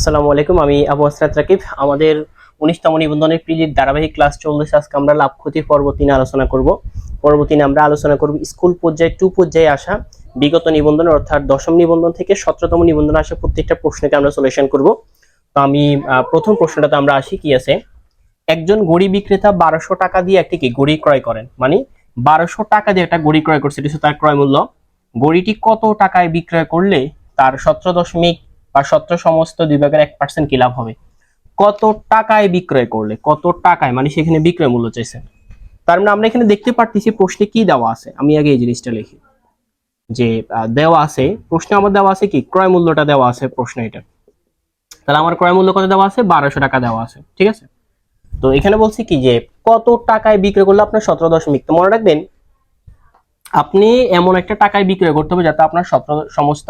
আসসালামু আলাইকুম, আমি আবু আসরাত রাকিব। আমাদের উনিশতম নিবন্ধনের পিলির ধারাবাহিক ক্লাস চলতেছে। আজকে আমরা লাভ ক্ষতির পর্ব তিনে আলোচনা করব। পরবর্তীতে আমরা আলোচনা করব স্কুল পর্যায়ে টু পর্যায়ে আসা বিগত নিবন্ধন, অর্থাৎ দশম নিবন্ধন থেকে সতেরোতম নিবন্ধন আসা প্রত্যেকটা প্রশ্নকে আমরা সলিউশন করব। তো আমি প্রথম প্রশ্নটাতে আমরা আসি, কি আছে? একজন গড়ি বিক্রেতা বারোশো টাকা দিয়ে একটি কি? গড়ি ক্রয় করেন। মানে বারোশো টাকা দিয়ে একটা গড়ি ক্রয় করছে, এটা তার ক্রয় মূল্য। গড়িটি কত টাকায় বিক্রয় করলে? তার সতেরো দশমিক বা সতেরো সমস্ত দুই ভাগের এক পার্সেন্ট কি লাভ হবে? কত টাকায় বিক্রয় করলে? কত টাকায়? মানে সেখানে বিক্রয় মূল্য চাইছে তার মানে আমরা এখানে দেখতে পারতেছি প্রশ্নে কি দেওয়া আছে। আমি আগে এই জিনিসটা লিখি। যে দেওয়া আছে, প্রশ্নে আমার দেওয়া আছে কি? ক্রয় মূল্যটা দেওয়া আছে প্রশ্ন এটা তাহলে আমার ক্রয় মূল্য কত দেওয়া আছে? বারোশো টাকা দেওয়া আছে। ঠিক আছে? তো এখানে বলছি কি যে, কত টাকায় বিক্রয় করলে আপনার সতেরো দশমিক? তো মনে রাখবেন, আপনি এমন একটা টাকায় বিক্রয় করতে হবে যাতে আপনার সতেরো সমস্ত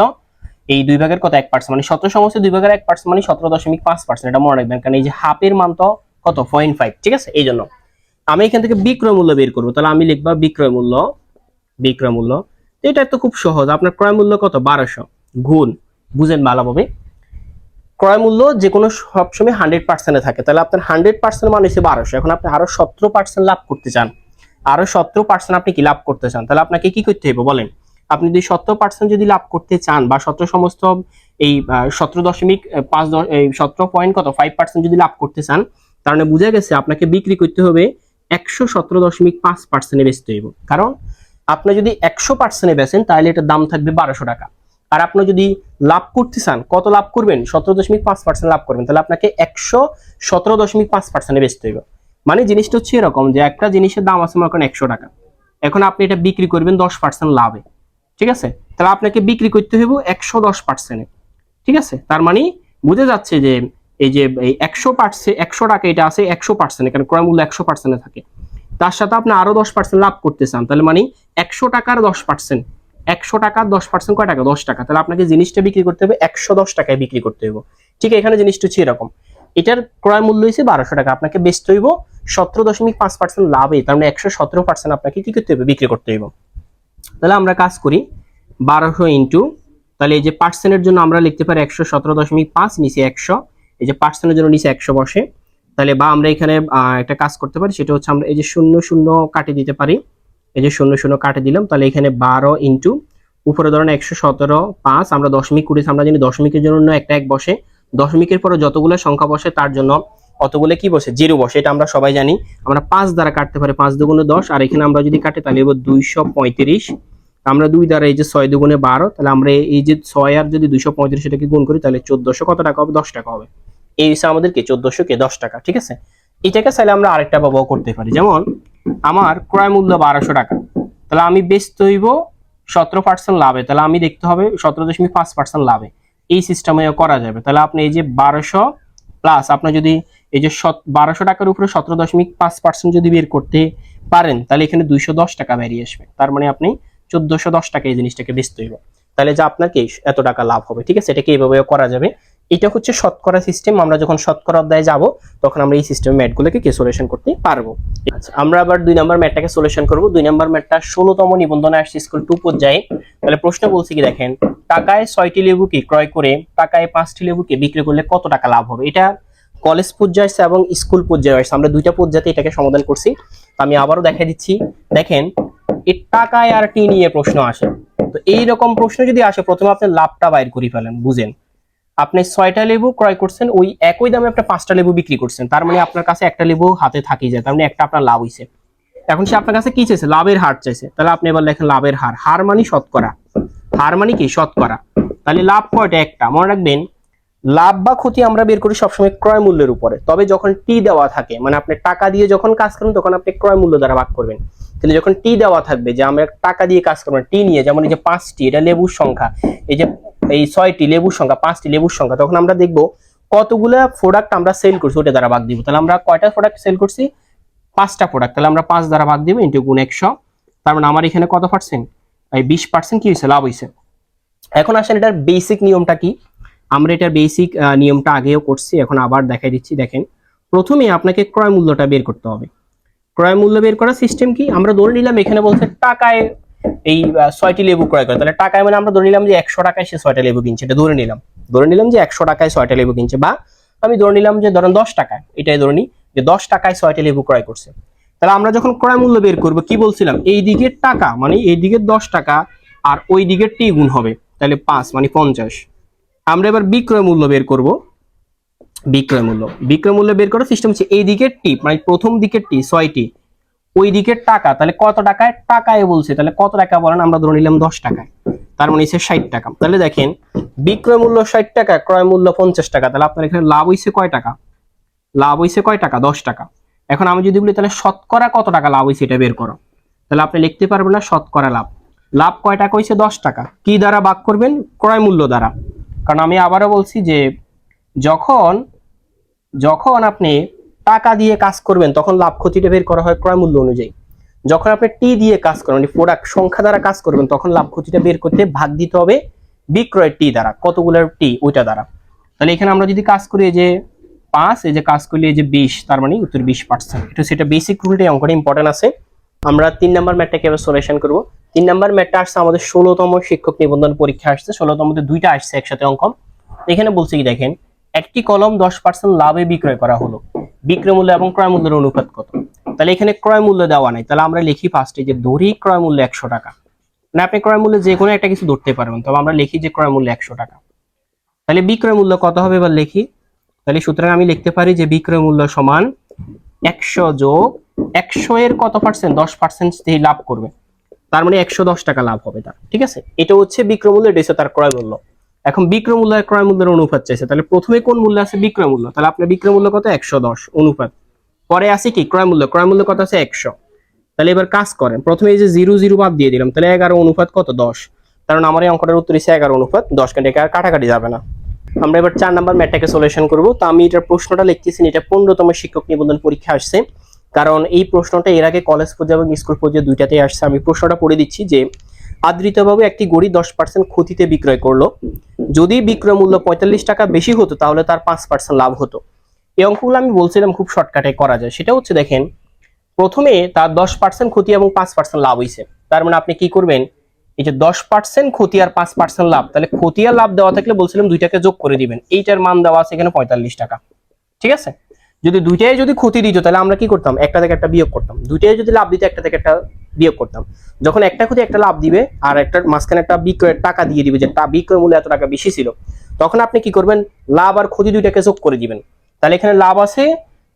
এই দুই ভাগের কত? এক পার্সেন্ট। মানে সতেরো সমস্ত দুই ভাগের এক পার্সেন্ট মানে সতেরো দশমিক পাঁচ পার্সেন্ট। এটা মনে রাখবেন, কারণ এই যে হাফের মান তো কত? পয়েন্ট ফাইভ, ঠিক আছে? এই জন্য। আমি এখান থেকে বিক্রয় মূল্য বের করব। তাহলে আমি লিখবা বিক্রয় মূল্য বিক্রয় মূল্য। এটা তো খুব সহজ। আপনার ক্রয় মূল্য কত? বারোশো। গুণ, বুঝেন ভালোভাবে। ক্রয় মূল্য যে কোনো সবসময় হান্ড্রেড পার্সেন্টে থাকে। তাহলে আপনার হান্ড্রেড পার্সেন্ট মানে হচ্ছে বারোশো। এখন আপনি আরও সতেরো পার্সেন্ট লাভ করতে চান। আরও সতেরো পার্সেন্ট আপনি কি লাভ করতে চান? তাহলে আপনাকে কি করতে হবে বলেন। আপনি যদি সতেরো পার্সেন্ট যদি লাভ করতে চান বা সতেরো সমস্ত এই সতেরো দশমিক পাঁচ এই সতেরো পয়েন্ট কত ফাইভ পার্সেন্ট যদি লাভ করতে চান, তার মানে বোঝা গেছে আপনাকে বিক্রি করতে হবে একশো সতেরো দশমিক পাঁচ পার্সেন্টে বেচতে হইব। কারণ আপনি যদি একশো পার্সেন্টে বেচেন, তাহলে এটার দাম থাকবে বারোশো টাকা। আর আপনি যদি লাভ করতে চান, কত লাভ করবেন? সতেরো দশমিক পাঁচ পার্সেন্ট লাভ করবেন, তাহলে আপনাকে একশো সতেরো দশমিক পাঁচ পার্সেন্টে বেচতে হইব। মানে জিনিসটা হচ্ছে এরকম যে একটা জিনিসের দাম আছে মনে করেন একশো টাকা। এখন আপনি এটা বিক্রি করবেন দশ পার্সেন্ট লাভে। ঠিক আছে? তাহলে আপনাকে বিক্রি করতে হইব একশো দশ পার্সেন্টে ঠিক আছে? তার মানে বুঝে যাচ্ছে যে এই যে একশো পার্সেন্ট একশো টাকা এটা আছে একশো পার্সেন্ট কারণ ক্রয় মূল্য একশো পার্সেন্টে থাকে। তার সাথে আপনি আরও দশ পার্সেন্ট লাভ করতে চান, তাহলে মানে একশো টাকার দশ পার্সেন্ট একশো টাকার দশ পার্সেন্ট কয় টাকা? দশ টাকা। তাহলে আপনাকে জিনিসটা বিক্রি করতে হবে, একশো দশ টাকায় বিক্রি করতে হইব। ঠিক এখানে জিনিসটা হচ্ছে এরকম। এটার ক্রয় মূল্য হয়েছে বারোশো টাকা। আপনাকে বেচতে হইব সতেরো দশমিক পাঁচ পার্সেন্ট লাভে। তার মানে একশো সতেরো পার্সেন্ট আপনাকে কি করতে হবে বিক্রি করতে হইব। তাহলে আমরা কাজ করি। বারোশো ইন্টু তাহলে এই যে পার্সেন্টের জন্য আমরা লিখতে পারি একশো সতেরো দশমিক পাঁচ, নিচে একশো। এই যে পার্সেন্টের জন্য নিচে একশো বসে। তাহলে বা আমরা এখানে একটা কাজ করতে পারি, সেটা হচ্ছে আমরা এই যে শূন্য শূন্য কাটে দিতে পারি। এই যে শূন্য শূন্য কাটে দিলাম, তাহলে এখানে বারো ইন্টু উপরে ধরেন একশো সতেরো পাঁচ, আমরা দশমিক করেছি আমরা জানি দশমিকের জন্য একটা এক বসে। দশমিকের পরে যতগুলো সংখ্যা বসে, তার জন্য অতগুলো কি বসে? জিরো বসে, এটা আমরা সবাই জানি। আমরা পাঁচ দ্বারা কাটতে পারি, পাঁচ দুগুণে দশ, আর এখানে আমরা যদি কাটি, তাহলে এবার দুইশো পঁয়ত্রিশ। আমরা দুই দ্বারা এই যে ছয় দুগুণে বারো, তাহলে আমরা এই যে ছয় আর যদি দুইশো পঁয়ত্রিশ এটাকে গুণ করি, তাহলে চোদ্দশো কত টাকা হবে? দশ টাকা হবে। এই হিসাবে আমাদের কি চোদ্দশো কে দশ টাকা, ঠিক আছে? এটাকে চাইলে আমরা আরেকটা ব্যবহার করতে পারি। যেমন, আমার ক্রয় মূল্য বারোশো টাকা, তাহলে আমি বেচতে হইব সতেরো পার্সেন্ট লাভে, তাহলে আমি দেখতে হবে সতেরো দশমিক পাঁচ পার্সেন্ট লাভে। এই সিস্টেমে করা যাবে। তাহলে আপনি এই যে বারোশো প্লাস আপনার যদি এই যে বারোশো টাকার উপরে সতেরো দশমিক পাঁচ পার্সেন্ট যদি বের করতে পারেন, তাহলে এখানে দুইশো দশ টাকা বেরিয়ে আসবে। তার মানে আপনি চোদ্দশো দশ টাকা এই জিনিসটাকে বেচতে হইব। তাহলে যে আপনার এত টাকা লাভ হবে, ঠিক আছে? এটাকে এইভাবে করা যাবে। এটা হচ্ছে শতকরা সিস্টেম আমরা যখন শতকরা অধ্যায়ে যাব, তখন আমরা এই সিস্টেম ম্যাটগুলোকে কি সলিউশন করতে পারব? আচ্ছা আমরা আবার দুই নম্বর ম্যাটটাকে সলিউশন করব। দুই নম্বর ম্যাটটা ষোলোতম নিবন্ধনে আসছে স্কুল টু পর্যায়ে। তাহলে প্রশ্ন বলছি কি, দেখেন, টাকায় ছয়টি লেবুকে ক্রয় করে, টাকায় পাঁচটি লেবুকে বিক্রি করলে কত টাকা লাভ হবে? এটা কলেজ পর্যায়ে এবং স্কুল পর্যায়ে আসছে। আমরা দুইটা পর্যায়ে এটাকে সমাধান করছি। আমি আবারও দেখা দিচ্ছি। দেখেন এই টাকায় আর টি নিয়ে প্রশ্ন আসে। তো এই রকম প্রশ্ন যদি আসে, প্রথমে আপনি লাভটা বাইর করে ফেলেন, বুঝেন। আপনি ছয়টা লেবু ক্রয় করছেন, ওই একই দামে আপনি পাঁচটা লেবু বিক্রি করছেন। তার মানে আপনার কাছে একটা লেবু হাতে থাকি যায়, তার মানে একটা আপনার লাভ হইছে। এখন সে আপনার কাছে কি চাইছে? লাভের হার চাইছে। তাহলে আপনি এবার লেখেন লাভের হার। হার মানে শতকরা। হার মানে কি? শতকরা। তাহলে লাভ কয়টা? একটা। মনে রাখবেন লাভ বা ক্ষতি আমরা বের করি সবসময় ক্রয় মূল্যের উপরে। তবে যখন টি দেওয়া থাকে মানে আপনি টাকা দিয়ে যখন কাজ করেন তখন আপনি ক্রয় মূল্য দ্বারা ভাগ করবেন। কিন্তু যখন টি দেওয়া থাকবে, যে আমরা টাকা দিয়ে কাজ করবেন টি নিয়ে, যেমন এই যে পাঁচটি, এটা লেবুর সংখ্যা, এই যে এই ছয়টি লেবুর সংখ্যা, পাঁচটি লেবুর সংখ্যা, তখন আমরা দেখব কতগুলা প্রোডাক্ট আমরা সেল করছি, ওটা দ্বারা ভাগ দিব। তাহলে আমরা কয়টা প্রোডাক্ট সেল করছি? পাঁচটা প্রোডাক্ট তাহলে আমরা পাঁচ দ্বারা ভাগ দিব ইন্টু গুণ একশো। তার মানে আমার এখানে কত পার্সেন্ট এই বিশ পার্সেন্ট কি হয়েছে লাভ হয়েছে এখন আসেন এটার বেসিক নিয়মটা কি? আমরা এটার বেসিক নিয়মটা আগেও করছি, এখন আবার দেখাই দিচ্ছি। দেখেন, প্রথমে আপনাকে ক্রয় মূল্যটা বের করতে হবে। ক্রয় মূল্য বের করার সিস্টেম কি? আমরা ধরে নিলাম এখানে বলছে টাকায় এই ছয়টি লেবু ক্রয় করে। তাহলে টাকায় মানে আমরা ধরে নিলাম যে একশো টাকায় সে ছয়টা লেবু কিনছে, এটা ধরে নিলাম। ধরে নিলাম যে একশো টাকায় ছয়টা লেবু কিনছে, বা আমি ধরে নিলাম যে ধরেন দশ টাকায়, এটাই ধরে নিই যে দশ টাকায় ছয়টা লেবু ক্রয় করছে। তাহলে আমরা যখন ক্রয় মূল্য বের করব, কি বলছিলাম? এই দিকের টাকা মানে এই দিকের দশ টাকা আর ওই দিকের টি গুণ হবে। তাহলে পাঁচ মানে পঞ্চাশ। আমরা এবার বিক্রয় মূল্য বের করব। বিক্রয় মূল্য। বিক্রয় মূল্য বের করার সিস্টেম হচ্ছে এই দিকের টি মানে প্রথম দিকের টি ছয়টি ওই দিকের টাকা, তাহলে কত টাকায়? টাকায় বলছে, তাহলে কত টাকা বলেন? আমরা ধরে নিলাম দশ টাকায়। তার মানে হচ্ছে ষাট টাকা। তাহলে দেখেন, বিক্রয় মূল্য ষাট টাকা, ক্রয় মূল্য পঞ্চাশ টাকা। তাহলে আপনার এখানে লাভ হইছে কয় টাকা? লাভ হইছে কয় টাকা? দশ টাকা। এখন আমি যদি বলি, তাহলে শতকরা কত টাকা লাভ হইছে এটা বের করো। তাহলে আপনি লিখতে পারবেন না শতকরা লাভ। লাভ কয় টাকা হইছে? দশ টাকা। কি দ্বারা ভাগ করবেন? ক্রয় মূল্য দ্বারা। কারণ আমি আবারও বলছি যে যখন যখন আপনি টাকা দিয়ে কাজ করবেন, তখন লাভ ক্ষতিটা বের করা হয় ক্রয় মূল্য অনুযায়ী। যখন আপনি টি দিয়ে কাজ করেন মানে প্রোডাক্ট সংখ্যা দ্বারা কাজ করবেন, তখন লাভ ক্ষতিটা বের করতে ভাগ দিতে হবে বিক্রয় টি দ্বারা, কতগুলোর টি, ওইটা দ্বারা। তাহলে এখানে আমরা যদি কাজ করি যে পাঁচ, এই যে কাজ করলে যে বিশ, তার মানে উত্তর বিশ পার্সেন্ট। সেটা বেসিক রুলটাই অঙ্কটা ইম্পর্টেন্ট আছে। আমরা তিন নাম্বার ম্যাটটাকে সলিউশন করব। তিন নাম্বার ম্যাটটা আসছে আমাদের ষোলোতম শিক্ষক নিবন্ধন পরীক্ষা আসছে। ষোলোতমতে দুইটা আসছে একসাথে অঙ্ক এখানে বলছে কি দেখেন, একটি কলম দশ পার্সেন্ট লাভে বিক্রয় করা হলো। বিক্রয় মূল্য এবং ক্রয় মূল্যের অনুপাত কত? তাহলে এখানে ক্রয় মূল্য দেওয়া নাই। তাহলে আমরা লিখি ফার্স্টে যে ধরি ক্রয় মূল্য একশো টাকা। মানে আপনি ক্রয় মূল্যে যে কোনো একটা কিছু ধরতে পারবেন। তবে আমরা লিখি যে ক্রয় মূল্য একশো টাকা। তাহলে বিক্রয় মূল্য কত হবে এবার লিখি? তাহলে সুতরাং আমি লিখতে পারি যে বিক্রয় মূল্য সমান একশো যোগ একশো এর কত পার্সেন্ট দশ পার্সেন্ট লাভ করবে। তার মানে একশো দশ টাকা লাভ হবে তার, ঠিক আছে? এটা হচ্ছে বিক্রয় মূল্য এটা হচ্ছে তার ক্রয় মূল্য। এখন বিক্রয় মূল্য আর ক্রয় মূল্যের অনুপাত চাইছে। তাহলে প্রথমে কোন মূল্য আছে? বিক্রয় মূল্য তাহলে আপনার বিক্রয় মূল্য কত? একশো দশ অনুপাত। পরে আছে কি? ক্রয় মূল্য ক্রয় মূল্য কত আছে? একশো। তাহলে এবার কাজ করেন। প্রথমে এই যে জিরো জিরো বাদ দিয়ে দিলাম, তাহলে এগারো অনুপাত কত? দশ। কারণ আমার এই অঙ্কটার উত্তর হিসেবে এগারো অনুপাত। দশ ঘণ্টা আর কাটাকাটি যাবে না। আমরা এবার চার নাম্বার ম্যাটটাকে সলিউশন করব। তো আমি এটার প্রশ্নটা লিখতেছি, এটা পনেরোতম শিক্ষক নিবন্ধন পরীক্ষা আসছে। কারণ এই প্রশ্নটা এর আগে কলেজ পর্যায়ে এবং স্কুল পর্যায়ে দুইটাতেই আসছে। আমি প্রশ্নটা পড়ে দিচ্ছি যে আদৃতভাবে একটি গড়ি দশ পার্সেন্ট ক্ষতিতে বিক্রয় করল। যদি বিক্রয় মূল্য পঁয়তাল্লিশ টাকা বেশি হতো, তাহলে তার পাঁচ পার্সেন্ট লাভ হতো। এই অঙ্কগুলো আমি বলছিলাম খুব শর্টকাটে করা যায়। সেটা হচ্ছে দেখেন, প্রথমে তার দশ পার্সেন্ট ক্ষতি এবং পাঁচ পার্সেন্ট লাভ হয়েছে তার মানে আপনি কি করবেন? এই যে দশ পার্সেন্ট ক্ষতি আর পাঁচ পার্সেন্ট লাভ, তাহলে ক্ষতি আর লাভ দেওয়া থাকলে বলছিলাম দুইটাকে যোগ করে দিবেন। এইটার মান দেওয়া আছে এখানে পঁয়তাল্লিশ টাকা। ঠিক আছে? যদি দুইটাই যদি ক্ষতি দিত, তাহলে আমরা কি করতাম? একটা থেকে একটা বিয়োগ করতাম। দুইটাই যদি লাভ দিত, একটা থেকে একটা বিয়োগ করতাম। যখন একটা ক্ষতি, একটা লাভ দিবে, আর একটা মাঝখানে একটা বিক্রয়ের টাকা দিয়ে দিবে, যে বিক্রয় মূল্য এত টাকা বেশি ছিল, তখন আপনি কি করবেন? লাভ আর ক্ষতি দুইটাকে যোগ করে দিবেন। তাহলে এখানে লাভ আছে,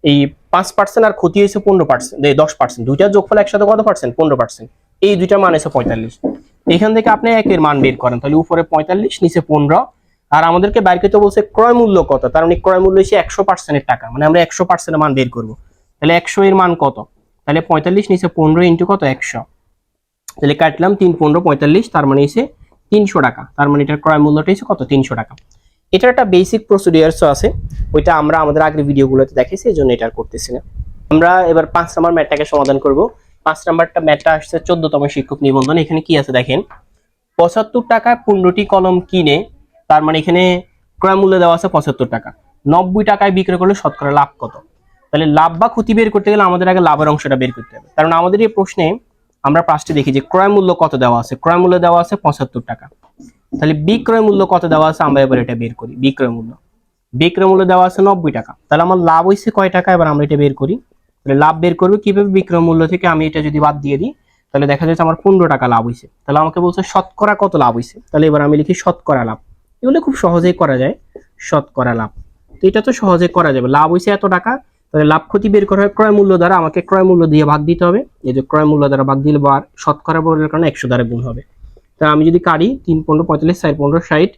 এই পাঁচ পার্সেন্ট আর ক্ষতি হয়েছে পনেরো পার্সেন্ট দশ পার্সেন্ট দুইটা যোগফল একসাথে কত পার্সেন্ট পনেরো পার্সেন্ট এই দুইটা মান এসে পঁয়তাল্লিশ। এখান থেকে আপনি একের মান বের করেন, তাহলে উপরে পঁয়তাল্লিশ, নিচে পনেরো। আর আমাদেরকে বাইর করতে বলছে ক্রয় মূল্য কত? তার মানে ক্রয় মূল্য হচ্ছে একশো পার্সেন্টের টাকা মানে আমরা একশো পার্সেন্টের মান বের করব। তাহলে একশো এর মান কত? তাহলে পঁয়তাল্লিশ নিচে পনেরো ইন্টু কত? একশো। তাহলে কাটলাম তিন পনেরো পঁয়তাল্লিশ, তার মানে এসে তিনশো টাকা। তার মানে এটার ক্রয় মূল্যটা হচ্ছে কত? তিনশো টাকা। এটার একটা বেসিক প্রসিডিয়ার্সও আছে, ওইটা আমরা আমাদের আগের ভিডিওগুলোতে দেখেছি এই জন্য এটা করতেছি না। আমরা এবার পাঁচ নাম্বার ম্যাটটাকে সমাধান করব। পাঁচ নাম্বারটা ম্যাটটা আসছে চোদ্দতম শিক্ষক নিবন্ধন। এখানে কি আছে দেখেন? পঁচাত্তর টাকায় পনেরোটি কলম কিনে তার মানে এখানে ক্রয় মূল্য দেওয়া আছে পঁচাত্তর টাকা। নব্বই টাকায় বিক্রি করলে শতকরা লাভ কত? তাহলে লাভ বা ক্ষতি বের করতে গেলে আমাদের আগে লাভের অংশটা বের করতে হবে। কারণ আমাদের এই প্রশ্নে আমরা পাঁচটি দেখি যে ক্রয় মূল্য কত দেওয়া আছে? ক্রয় মূল্য দেওয়া আছে পঁচাত্তর টাকা। তাহলে বিক্রয় মূল্য কত দেওয়া আছে? আমরা এবার এটা বের করি, বিক্রয় মূল্য। বিক্রয় মূল্য দেওয়া আছে নব্বই টাকা। তাহলে আমার লাভ হয়েছে কয় টাকা? এবার আমরা এটা বের করি। তাহলে লাভ বের করব কীভাবে বিক্রয় মূল্য থেকে? আমি এটা যদি বাদ দিয়ে দিই, তাহলে দেখা যাচ্ছে আমার পনেরো টাকা লাভ হয়েছে তাহলে আমাকে বলছে শতকরা কত লাভ হয়েছে তাহলে এবার আমি লিখি শতকরা লাভ। এগুলো খুব সহজেই করা যায় শতকরা লাভ। তো এটা তো সহজে করা যাবে। লাভ হয়েছে এত টাকা, তাহলে লাভ ক্ষতি বের করা হয় ক্রয় মূল্য দ্বারা। আমাকে ক্রয় মূল্য দিয়ে ভাগ দিতে হবে। এই যে ক্রয় মূল্য দ্বারা ভাগ দিলে বা শতকরা বলার কারণে একশো দ্বারা গুণ হবে। তা আমি যদি কাটি, তিন পনেরো পঁয়তাল্লিশ, চার পনেরো ষাট,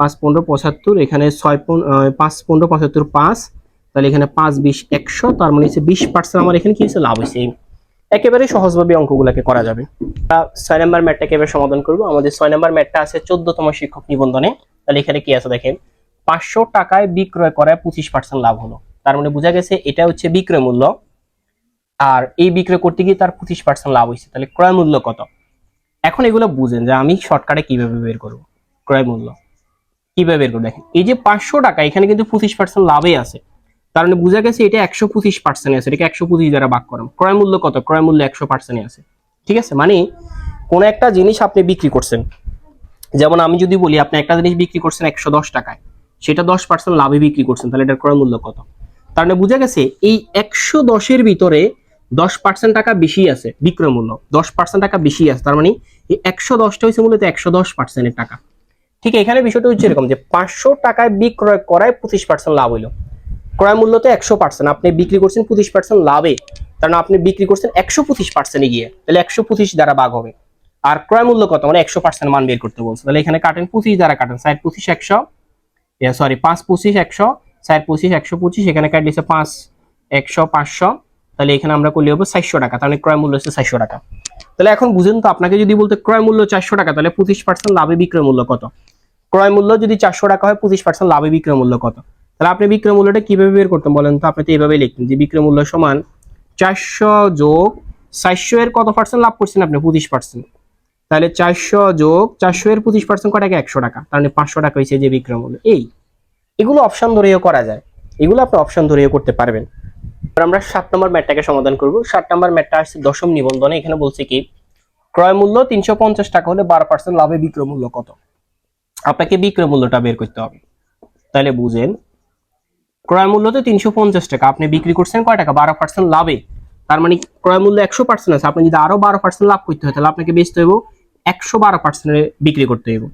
পাঁচ পনেরো পঁচাত্তর, এখানে ছয় পাঁচ পনেরো পঁচাত্তর, পাঁচ, তাহলে এখানে পাঁচ, বিশ, একশো, তার মানে হচ্ছে বিশ পার্সেন্ট আমার এখানে কি হচ্ছে লাভ হয়েছে একেবারে সহজভাবে অঙ্কগুলোকে করা যাবে। ছয় নম্বর ম্যাটটাকে এবার সমাধান করব। আমাদের ছয় নম্বর ম্যাটটা আছে চোদ্দতম শিক্ষক নিবন্ধনে। তাহলে এখানে কি আছে দেখেন? পাঁচশো টাকায় বিক্রয় করায় পঁচিশ পার্সেন্ট লাভ হলো। তার মানে বোঝা গেছে এটা হচ্ছে বিক্রয় মূল্য। আর এই বিক্রয় করতে গিয়ে তার পঁচিশ পার্সেন্ট লাভ হয়েছে। তাহলে ক্রয় মূল্য কত? এখন এগুলো বুঝেন যে আমি শর্টকাটে কীভাবে বের করব? ক্রয় মূল্য। কীভাবে বের করব? দেখেন, এই যে পাঁচশো টাকা, এখানে কিন্তু পঁচিশ পার্সেন্ট লাভে আছে। তার মানে বোঝা গেছে এটা একশো পঁচিশ পার্সেন্ট আছে। এটাকে একশো পঁচিশ দ্বারা ভাগ করেন। ক্রয় মূল্য কত? ক্রয় মূল্য একশো পার্সেন্টে আছে। ঠিক আছে? মানে কোন একটা জিনিস আপনি বিক্রি করছেন। যেমন আমি যদি বলি, আপনি একটা জিনিস বিক্রি করছেন একশো দশ টাকায়, সেটা দশ পার্সেন্ট লাভে বিক্রি করছেন, তাহলে এটার ক্রয় মূল্য কত? তার মানে বোঝা গেছে, এই একশো দশের ভিতরে দশ পার্সেন্ট টাকা বেশি আছে বিক্রয় মূল্য, দশ পার্সেন্ট টাকা বেশি আছে, তার মানে এই একশো দশটা হচ্ছে মূলত একশো দশ পার্সেন্টের টাকা। ঠিক এখানে বিষয়টা হচ্ছে এরকম যে পাঁচশো টাকায় বিক্রয় করায় পঁচিশ পার্সেন্ট লাভ হইল। ক্রয় মূল্য তো একশো পার্সেন্ট আপনি বিক্রি করছেন পঁচিশ পার্সেন্ট লাভে কারণ আপনি বিক্রি করছেন একশো পঁচিশ পার্সেন্টে গিয়ে, তাহলে একশো পঁচিশ দ্বারা ভাগ হবে। আর ক্রয় মূল্য কত? মানে একশো পার্সেন্ট মান বের করতে বলছে। তাহলে এখানে কাটেন পঁচিশ দ্বারা কাটেন সাইড পঁচিশ একশো। সরি পাঁচ পঁচিশ একশো সাইড পঁচিশ একশো পঁচিশ, এখানে কাট পাঁচ একশো পাঁচশো। তাহলে এখানে আমরা করলে হবে চারশো টাকা তাহলে ক্রয় মূল্য হচ্ছে চারশো টাকা। তাহলে এখন বুঝেন তো, আপনাকে যদি বলতে ক্রয় মূল্য চারশো টাকা, তাহলে পঁচিশ পার্সেন্ট লাভে বিক্রয় মূল্য কত? ক্রয় মূল্য যদি চারশো টাকা হয়, পঁচিশ পার্সেন্ট লাভে বিক্রয় মূল্য কত? তাহলে আপনি বিক্রয় মূল্যটা কীভাবে বের করতেন বলেন তো? আপনি তো এইভাবে লিখতেন যে বিক্রয় মূল্য সমান চারশো যোগ চারশো এর কত পার্সেন্ট লাভ করছেন আপনি? পঁচিশ পার্সেন্ট তাহলে চারশো যোগ চারশো এর পঁচিশ পার্সেন্ট কটাকে? একশো টাকা। তার মানে পাঁচশো টাকা হয়েছে যে বিক্রয় মূল্য। এই, এগুলো অপশন ধরেও করা যায়। এগুলো আপনি অপশন ধরেও করতে পারবেন। আমরা সাত নম্বর ম্যাটটাকে সমাধান করব। সাত নম্বর ম্যাটটা আসছে দশম নিবন্ধনে। এখানে বলছে কি, ক্রয় মূল্য তিনশো পঞ্চাশ টাকা হলে বারো পার্সেন্ট লাভে বিক্রয় মূল্য কত? আপনাকে বিক্রয় মূল্যটা বের করতে হবে। তাহলে বুঝেন, ক্রয় মূল্য তো তিনশো পঞ্চাশ টাকা। আপনি বিক্রি করছেন কয় টাকা? বারো পার্সেন্ট লাভে। তার মানে ক্রয় মূল্য একশো পার্সেন্ট আছে। আপনি যদি আরও বারো পার্সেন্ট লাভ করতে হয়, তাহলে আপনাকে বেচতে হইব একশো বারো পার্সেন্টে বিক্রি করতে হইব।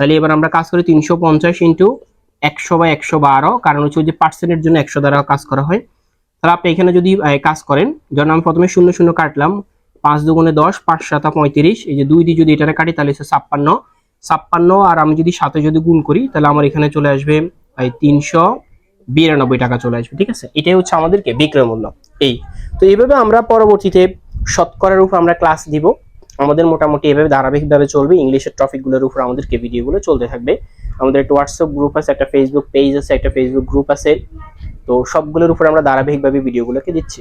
তাহলে এবার আমরা কাজ করি তিনশো পঞ্চাশ ইন্টু একশো বা একশো বারো, কারণ হচ্ছে যে পার্সেন্টের জন্য একশো দ্বারা কাজ করা হয়। তাহলে আপনি এখানে যদি কাজ করেন, যেমন আমি প্রথমে শূন্য শূন্য কাটলাম, পাঁচ দুগুণে দশ, পাঁচ সাতা পঁয়ত্রিশ, এই যে দুই দিয়ে যদি এটারে কাটি, তাহলে হচ্ছে ছাপ্পান্ন। ছাপ্পান্ন আর আমি যদি সাথে যদি গুণ করি, তাহলে আমার এখানে চলে আসবে, এই তিনশো বিরানব্বই টাকা চলে আসবে, ঠিক আছে? এটাই হচ্ছে আমাদেরকে বিক্রয় মূল্য। এই। তো এইভাবে আমরা পরবর্তীতে শতকরার উপর আমরা ক্লাস দিব আমাদের মোটামুটি এভাবে ধারাবাহিকভাবে চলবে, ইংলিশের টপিকগুলোর উপর আমাদেরকে ভিডিওগুলো চলতে থাকবে। আমাদের একটা হোয়াটসঅ্যাপ গ্রুপ আছে, একটা ফেসবুক পেজ আছে, একটা ফেসবুক গ্রুপ আছে। তো সবগুলোর উপর আমরা ধারাবাহিকভাবে ভিডিওগুলোকে দিচ্ছি।